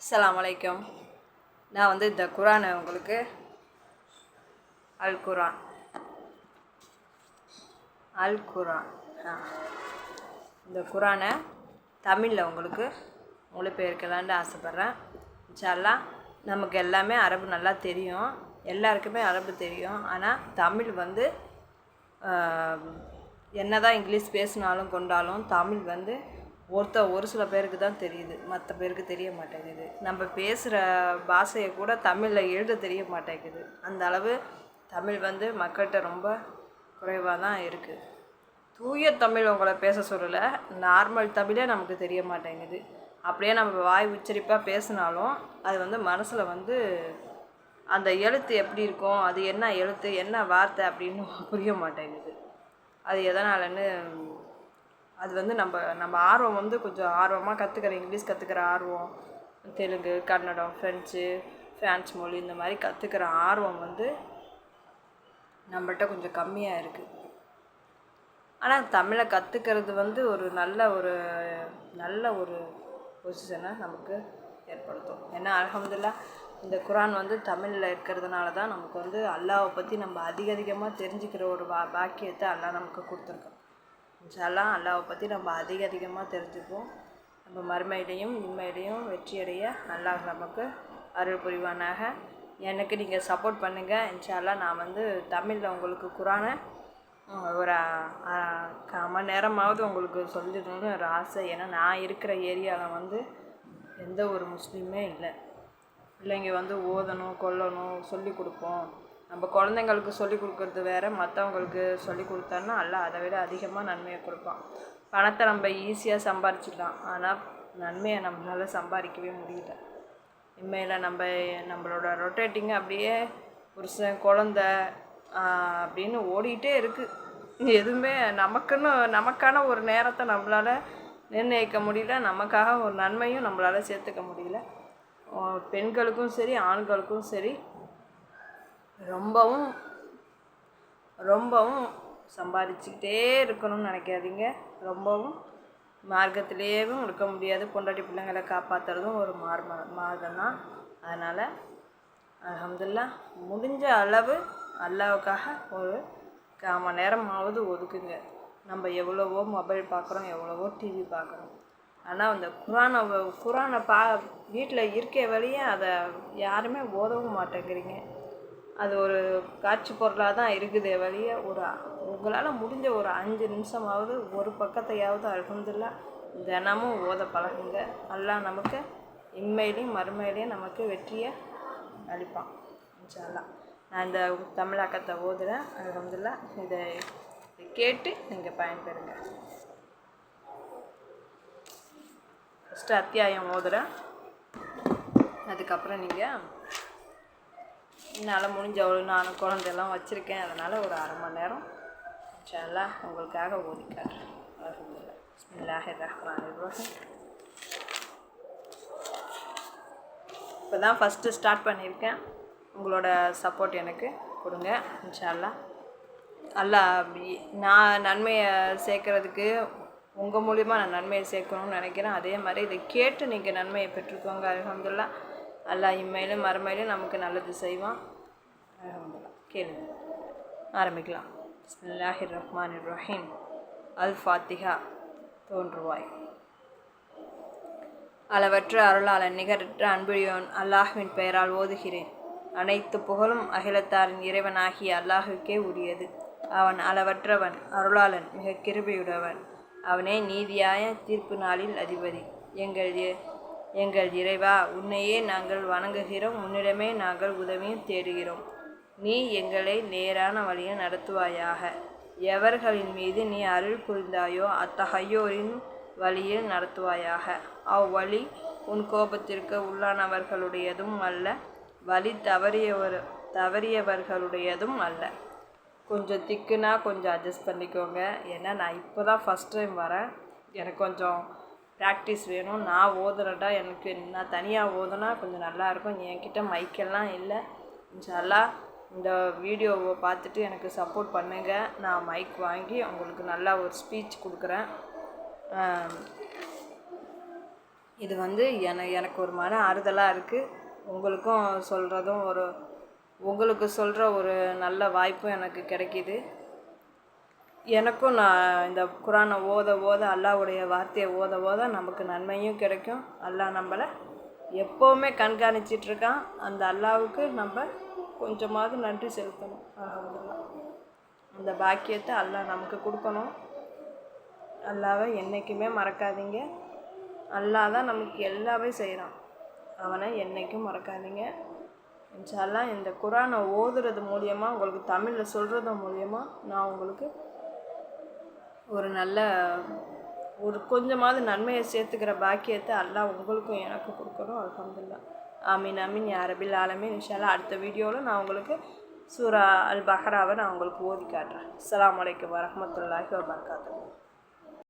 அஸ்ஸலாமு நான் வந்து இந்த குரானை உங்களுக்கு அல் குரான் அல் குரான் இந்த குரானை தமிழில் உங்களுக்கு மொழிபெயர்க்கலான்னு ஆசைப்பட்றேன். இன்ஷால்லா நமக்கு எல்லாமே அரபு நல்லா தெரியும். எல்லாருக்குமே அரபு தெரியும். ஆனால் தமிழ் வந்து என்ன தான் இங்கிலீஷ் பேசினாலும் கொண்டாலும் தமிழ் வந்து ஒருத்த ஒரு சில பேருக்கு தான் தெரியுது. மற்ற பேருக்கு தெரிய மாட்டேங்குது. நம்ம பேசுகிற பாஷையை கூட தமிழில் எழுத தெரிய மாட்டேங்குது. அந்த அளவு தமிழ் வந்து மக்கள்கிட்ட ரொம்ப குறைவாக தான் இருக்குது தூய தமிழ் உங்களை பேச சொல்லலை. நார்மல் தமிழே நமக்கு தெரிய மாட்டேங்குது. அப்படியே நம்ம வாய் உச்சரிப்பாக பேசினாலும் அது வந்து மனசில் வந்து அந்த எழுத்து எப்படி இருக்கும் அது என்ன எழுத்து என்ன வார்த்தை அப்படின்னு புரிய மாட்டேங்குது. அது எதனாலன்னு அது வந்து நம்ம நம்ம ஆர்வம் வந்து கொஞ்சம் ஆர்வமாக கற்றுக்கிற இங்கிலீஷ் கற்றுக்கிற ஆர்வம் தெலுங்கு கன்னடம் ஃப்ரெஞ்சு ஃப்ரான்ஸ் மொழி இந்த மாதிரி கற்றுக்கிற ஆர்வம் வந்து நம்மள்கிட்ட கொஞ்சம் கம்மியாக இருக்குது ஆனால் தமிழை கற்றுக்கிறது வந்து ஒரு நல்ல ஒரு நல்ல ஒரு பொசிஷனை நமக்கு ஏற்படுத்தும். ஏன்னா அலமதுல்லா இந்த குரான் வந்து தமிழில் இருக்கிறதுனால தான் நமக்கு வந்து அல்லாவை பற்றி நம்ம அதிக அதிகமாக தெரிஞ்சுக்கிற ஒரு பா பாக்கியத்தை அல்லாஹ் நமக்கு கொடுத்துருக்கோம் இன்ஷால்லா அல்லாவை பற்றி நம்ம அதிக அதிகமாக தெரிஞ்சுப்போம். நம்ம மறுமையிலையும் இன்மையிலையும் வெற்றியடைய அல்லாஹ் நமக்கு அருள் புரிவானாக. எனக்கு நீங்கள் சப்போர்ட் பண்ணுங்கள் இன்ஷால்லா நான் வந்து தமிழில் உங்களுக்கு குரானை ஒரு மணி நேரமாவது உங்களுக்கு சொல்லிடணும்னு ஒரு ஆசை. ஏன்னா நான் இருக்கிற ஏரியாவில் வந்து எந்த ஒரு முஸ்லீமே இல்லை. பிள்ளைங்க வந்து ஓதணும் கொல்லணும் சொல்லி கொடுப்போம். நம்ம குழந்தைங்களுக்கு சொல்லிக் கொடுக்குறது வேறு மற்றவங்களுக்கு சொல்லிக் கொடுத்தோன்னா அல்ல அதை விட அதிகமாக நன்மையை கொடுப்பான். பணத்தை நம்ம ஈஸியாக சம்பாரிச்சிடலாம் ஆனால் நன்மையை நம்மளால் சம்பாதிக்கவே முடியல. இனிமேல் நம்ம நம்மளோட ரொட்டேட்டிங் அப்படியே புருஷன் குழந்த அப்படின்னு ஓடிக்கிட்டே இருக்குது எதுவுமே நமக்குன்னு நமக்கான ஒரு நேரத்தை நம்மளால் நிர்ணயிக்க முடியல. நமக்காக ஒரு நன்மையும் நம்மளால் சேர்த்துக்க முடியல. பெண்களுக்கும் சரி ஆண்களுக்கும் சரி ரொம்பவும் ரொம்பவும் சம்பாதிச்சுக்கிட்டே இருக்கணும்னு நினைக்காதீங்க. ரொம்பவும் மார்க்கத்திலேயும் இருக்க முடியாது. பொண்டாட்டி பிள்ளைங்களை காப்பாற்றுறதும் ஒரு மார்ம மார்க்கம் தான் அதனால் அலமதுல்லா முடிஞ்ச அளவு அல்லாவுக்காக ஒரு கால் மணி நேரமாவது ஒதுக்குங்க. நம்ம எவ்வளவோ மொபைல் பார்க்குறோம் எவ்வளவோ டிவி பார்க்குறோம் ஆனால் அந்த குரானை குரானை பா வீட்டில் இருக்க வழியே அதை யாருமே ஓதவும் மாட்டேங்கிறீங்க. அது ஒரு காட்சி பொருளாக தான் இருக்குதே வழிய. ஒரு உங்களால் முடிஞ்ச ஒரு அஞ்சு நிமிஷமாவது ஒரு பக்கத்தையாவது அலமதுல்லா தினமும் ஓத பழகுங்க. எல்லாம் நமக்கு இம்மையிலையும் மறுமையிலையும் நமக்கு வெற்றியை அளிப்பான் இன்ஷால்லாம் நான் இந்த தமிழாக்கத்தை ஓதுகிறேன் அலமதுல்லா இதை கேட்டு நீங்கள் பயன்பெறுங்க. ஃபஸ்ட்டு அத்தியாயம் ஓதுகிறேன் அதுக்கப்புறம் நீங்கள் என்னால் முடிஞ்ச அவ்வளோ நான் குழந்தையெல்லாம் வச்சுருக்கேன். அதனால் ஒரு அரை மணி நேரம் இன்ஷால்லா உங்களுக்காக ஓதி காட்டுறேன். அலமதுல்லா ரஹ்மான் இப்போ தான் ஃபஸ்ட்டு ஸ்டார்ட் பண்ணியிருக்கேன். உங்களோட சப்போர்ட் எனக்கு கொடுங்க. இன்ஷால்லா அல்லா நான் நன்மையை சேர்க்குறதுக்கு உங்கள் மூலிமா நான் நன்மையை சேர்க்கணும்னு நினைக்கிறேன். அதே மாதிரி இதை கேட்டு நீங்கள் நன்மையை பெற்றுக்கோங்க. அலமதுல்லா அல்லா இம்மையிலும் மறுமையிலும் நமக்கு நல்லது செய்வான். கேளுங்க. ஆரம்பிக்கலாம். பிஸ்மில்லாஹிர் ரஹ்மான் ரஹீம் அல் ஃபாத்திஹா தோன்றுவாய். அளவற்ற அருளாளன் நிகரற்ற அன்புழியோன் அல்லாஹுவின் பெயரால் ஓதுகிறேன். அனைத்து புகழும் அகிலத்தாரின் இறைவனாகிய அல்லாஹுக்கே உரியது. அவன் அளவற்றவன் அருளாளன் மிக கிருபையுடவன் அவனே நீதியாய தீர்ப்பு நாளில் அதிபதி. எங்கள் எங்கள் இறைவா உன்னையே நாங்கள் வணங்குகிறோம். உன்னிடமே நாங்கள் உதவியும் தேடுகிறோம். நீ எங்களை நேரான வழியில் நடத்துவாயாக. எவர்களின் மீது நீ அருள் புரிந்தாயோ அத்தகையோரின் வழியில் நடத்துவாயாக. அவ்வழி உன் கோபத்திற்கு உள்ளானவர்களுடையதும் அல்ல வழி தவறியவர் தவறியவர்களுடையதும் அல்ல. கொஞ்சம் திக்குனா கொஞ்சம் அட்ஜஸ்ட் பண்ணிக்கோங்க. ஏன்னா நான் இப்போ தான் ஃபஸ்ட் டைம் வரேன். எனக்கு கொஞ்சம் ப்ராக்டிஸ் வேணும். நான் ஓதுறடா எனக்கு நான் தனியாக ஓதுனா கொஞ்சம் நல்லாயிருக்கும் என்கிட்ட மைக்கெல்லாம் இல்லை. இன்ஷால்லா இந்த வீடியோவை பார்த்துட்டு எனக்கு சப்போர்ட் பண்ணுங்கள் நான் மைக் வாங்கி உங்களுக்கு நல்லா ஒரு ஸ்பீச் கொடுக்குறேன். இது வந்து என எனக்கு ஒரு மன ஆறுதலாக இருக்குது உங்களுக்கும் சொல்கிறதும் ஒரு உங்களுக்கு சொல்கிற ஒரு நல்ல வாய்ப்பும் எனக்கு கிடைக்கிது. எனக்கும் நான் இந்த குரானை ஓத ஓத அல்லாவுடைய வார்த்தையை ஓத ஓத நமக்கு நன்மையும் கிடைக்கும். அல்லாஹ் நம்மளை எப்போவுமே கண்காணிச்சிட்ருக்கான். அந்த அல்லாவுக்கு நம்ம கொஞ்சமாவது நன்றி செலுத்தணும். அல்ஹம்துலில்லாஹ் அந்த பாக்கியத்தை அல்லாஹ் நமக்கு கொடுக்கணும். அல்லாவை என்றைக்குமே மறக்காதீங்க. அல்லாஹ் தான் நமக்கு எல்லாமே செய்கிறான். அவனை என்றைக்கும் மறக்காதீங்க. இன்ஷால்லாம் இந்த குரானை ஓதுறது மூலியமாக உங்களுக்கு தமிழில் சொல்கிறது மூலியமாக நான் உங்களுக்கு ஒரு நல்ல ஒரு கொஞ்சமாவது நன்மையை சேர்த்துக்கிற பாக்கியத்தை எல்லாம் உங்களுக்கும் எனக்கும் கொடுக்கணும். அலமதுல்லா ஆமீன் ஆமீன். யா ரபில் ஆலமீன். இன்ஷால்லா அடுத்த வீடியோவில் நான் உங்களுக்கு சூரா அல் பஹராவை நான் உங்களுக்கு ஓதி காட்டுறேன். அஸ்ஸலாமு வலைக்கம் வரமத்துல்லாஹி வபரகாத்துஹு.